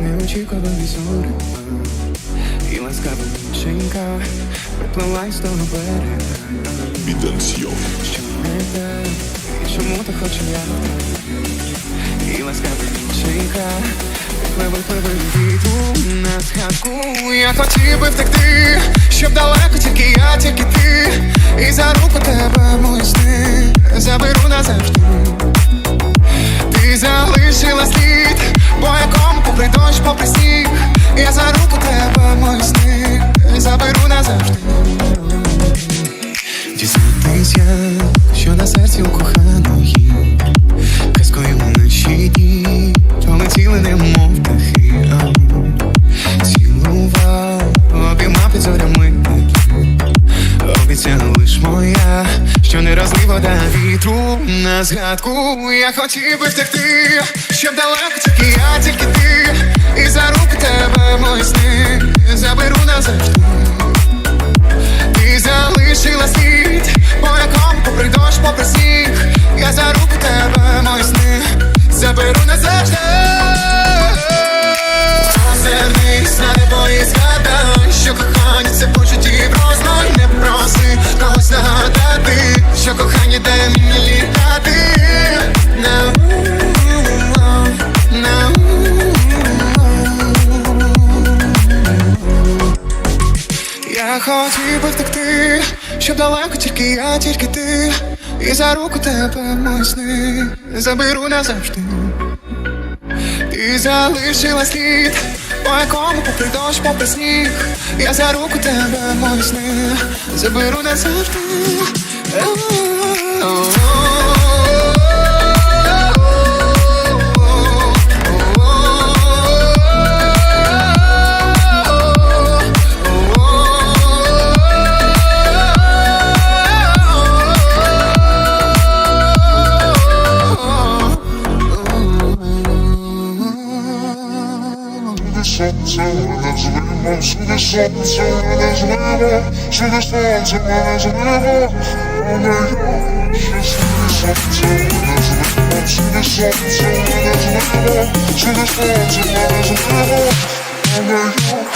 неочікувані зори І ласкава дівчинка приплила із того берега. Що не те, і чому ти хочеш я? І ласкава дівчинка пливи вітру на згадку Я хотів би втекти, щоб далеко тільки я, тільки ти. І за руку тебе мої сни Заберу назавжди залишила слід, по якому попри дощ, попри сніг. Я за руку тебе, мої сни, заберу назавжди. Дізнатись я, згадку. Я хотів би втекти, щоб далеко тільки я, тільки ти, і за руки тебе мої сни заберу назавжди. Ти залишила слід, по якому попри дощ, попри сніг, я за руку тебе мої сни заберу назавжди. Озирнись на небо і згадай, тільки ти І за руку тебе мої сни заберу назавжди. Ти залишила слід, по якому попри дощ, попри сніг. Я за руку тебе, мої сни, заберу назавжди злимо, сюди сонце мене злимо, сюди сонце мене злимо, але я ще сюди сонце мене злимо, сюди сонце мене злимо, сюди сонце мене злимо, але я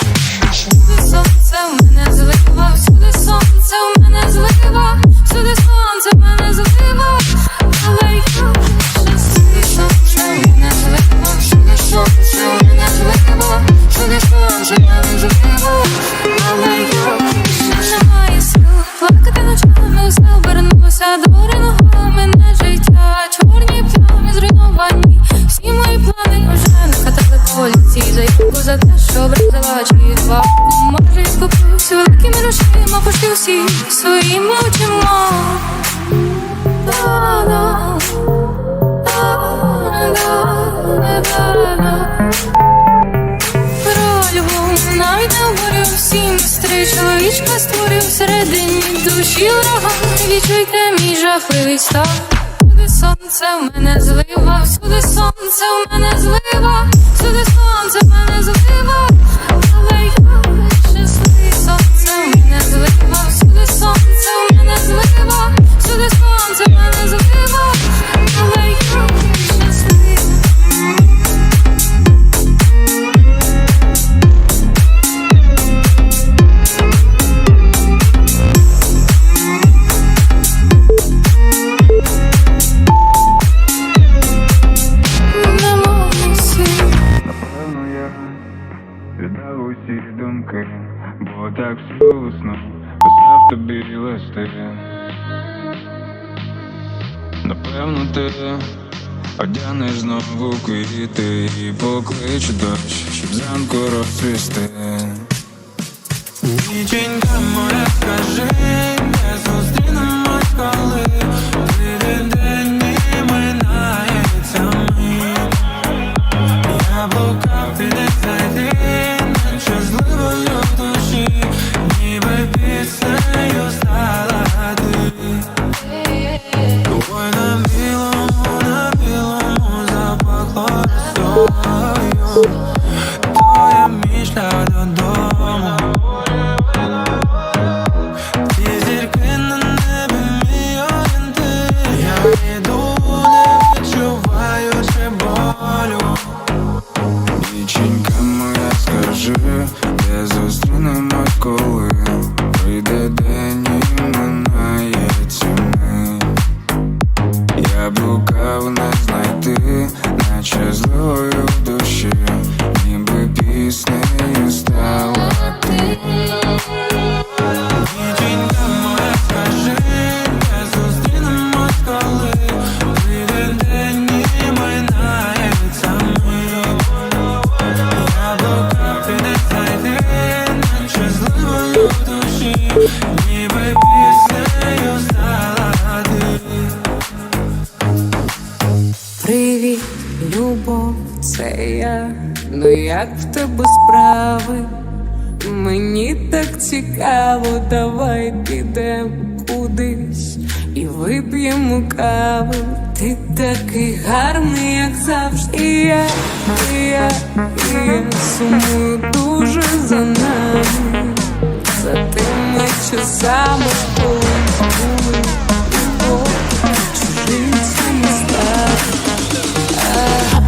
всі своїми очима. Про любов навіть не всім Старий чоловічка створив всередині душі врага. Відчуйте мій жахливий стан. Всюди сонце в мене злива, всюди сонце в мене злива, всюди сонце в мене злива, всюди сонце мене злива, але думки, бо так вкусно писав тобі листи. Ти одягнеш знову квіти і поклич дощ, щоб зранку розцвісти. Ніченька моя, скажи, не зустрінемось, коли день і вип'ємо каву. Ти такий гарний, як завжди. І я, і я, і я сумую дуже за нами, за тими часами були чужинці не стали.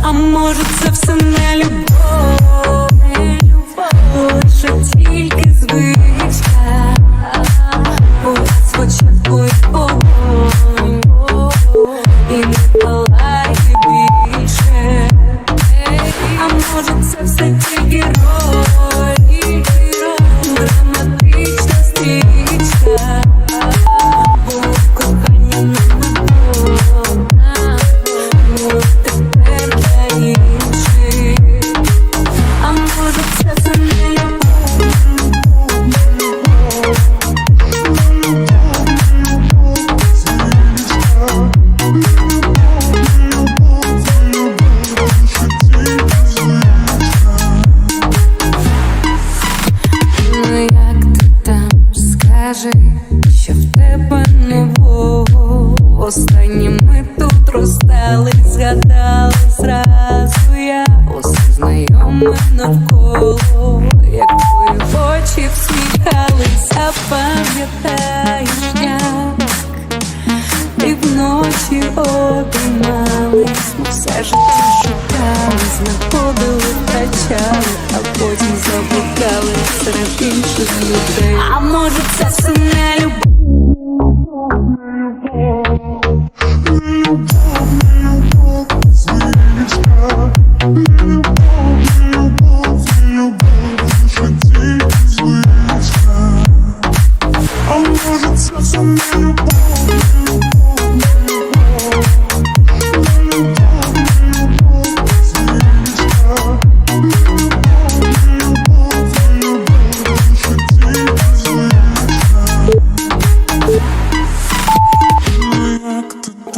А може, це все не любов, не любов лише.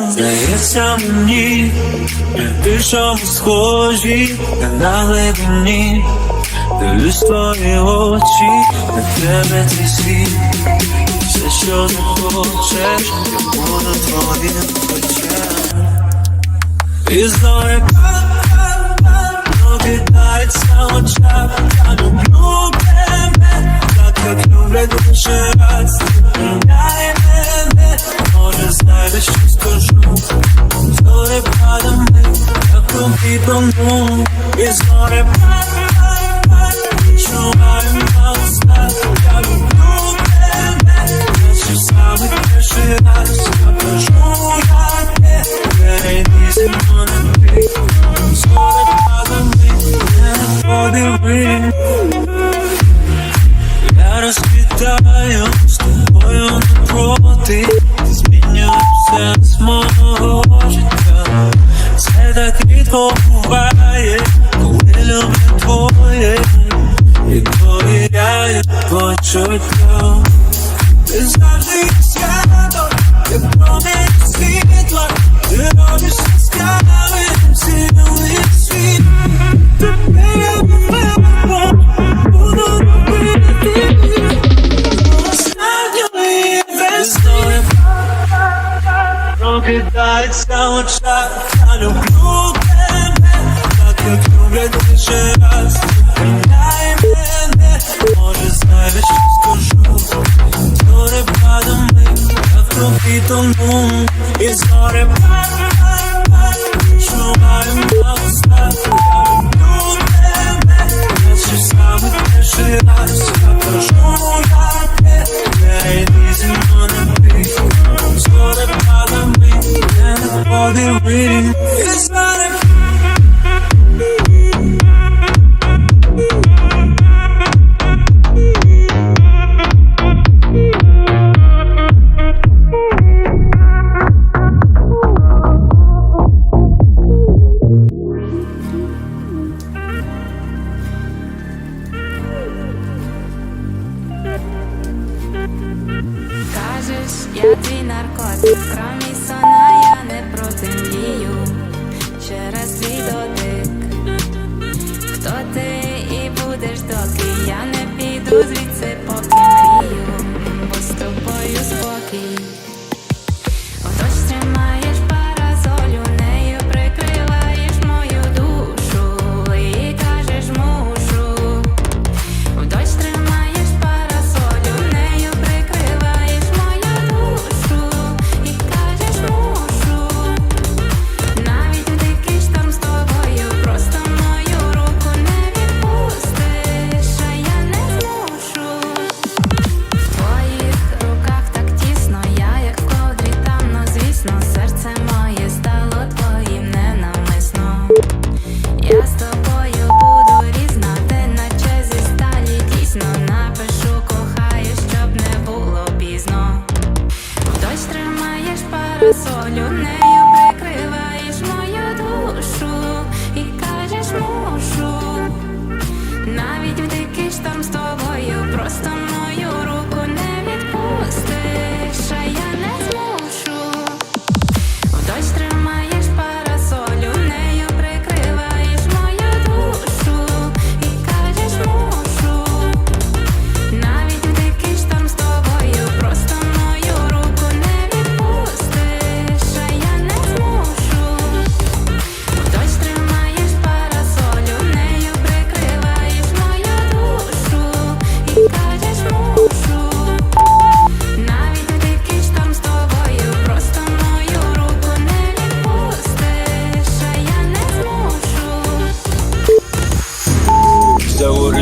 Здається мені, що схожі на глибині, дивлюсь твої очі, на тебе твій світ Все хочешь, я буду твоим ключом И знаю, как Наблюдается он чап Я люблю тебя Так как люблю душе раз Меняй меня Может знаешь, что скажу Все рядом мы Как убитому И знаю, как There's nothing maldito mundo is not a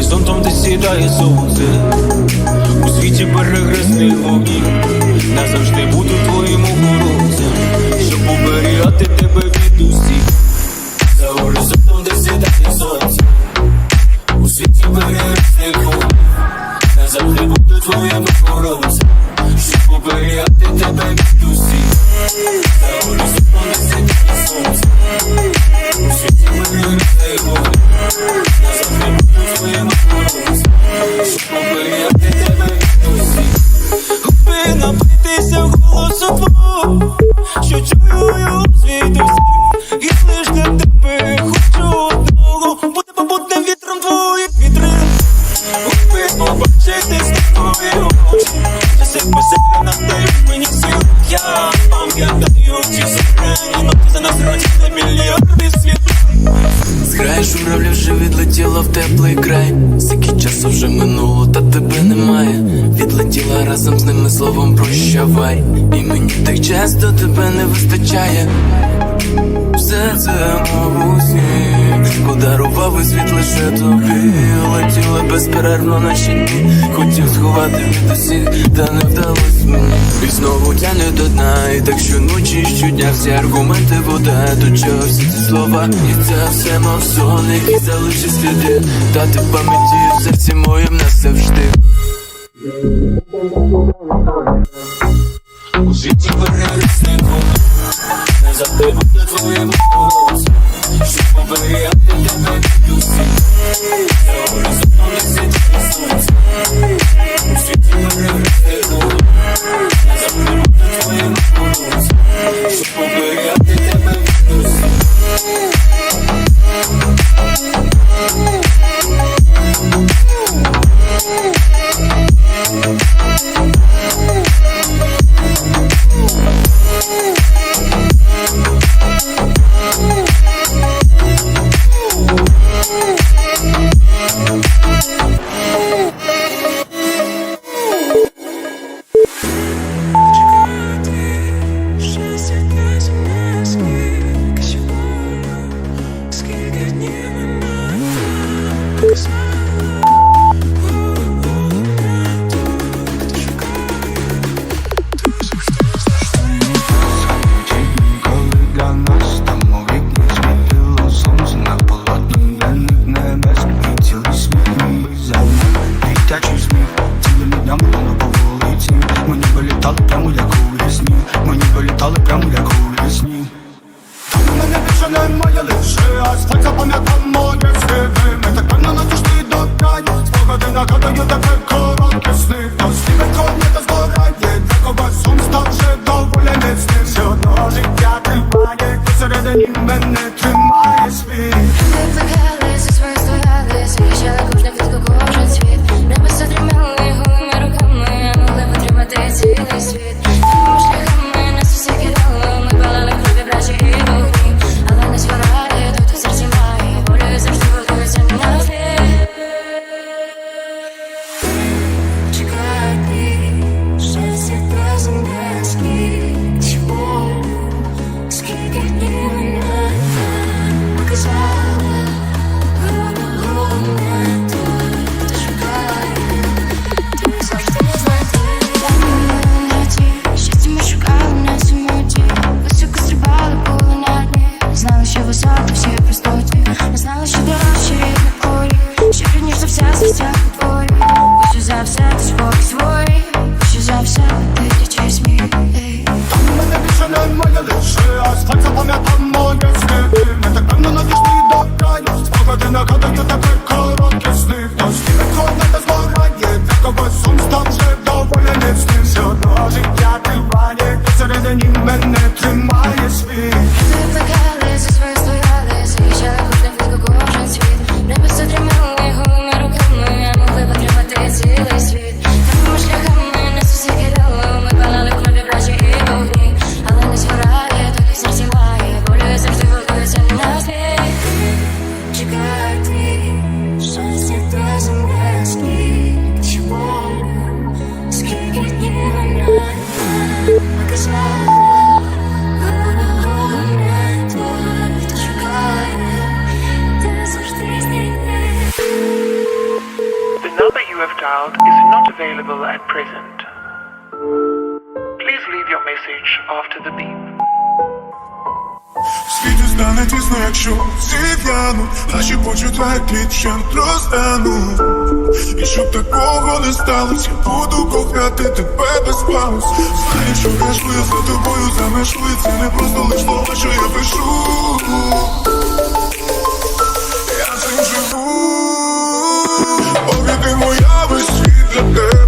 горизонтом десь сідає сонце, у світі перегресний вогні, назавжди буду твоїм охоронцем, щоб оберігати тебе від усіх. За горизонтом десь сідає сонце, у світі перегресний вогні, назавжди буду твоїм охоронцем, щоб оберігати тебе від усіх. За горизонтом десь сонце. Thank you. втрачає. Все це мов Подарував і світ лише тобі. Летіли безперервно наші дні Хотів сховати від усіх, та не вдалося. Мені І знову тяне до дна. І так що ночі щодня всі аргументи вода До чого всі ці слова? І це все мав сон, який залишив сліди. Та ти в пам'яті в серці моєм назавжди У житті перериснику Затим твоєму голосу, щоб побрияти тебе від Tüm benle tüm ASB стане тісно, якщо зів'януть Наші почуття вщент розтануть І щоб такого не сталося буду кохати тебе без пауз. Знаю, що кажу я за тобою замешлую Це не просто лиш слова, що я пишу. Я цим живу. Ти моя весь світ для тебе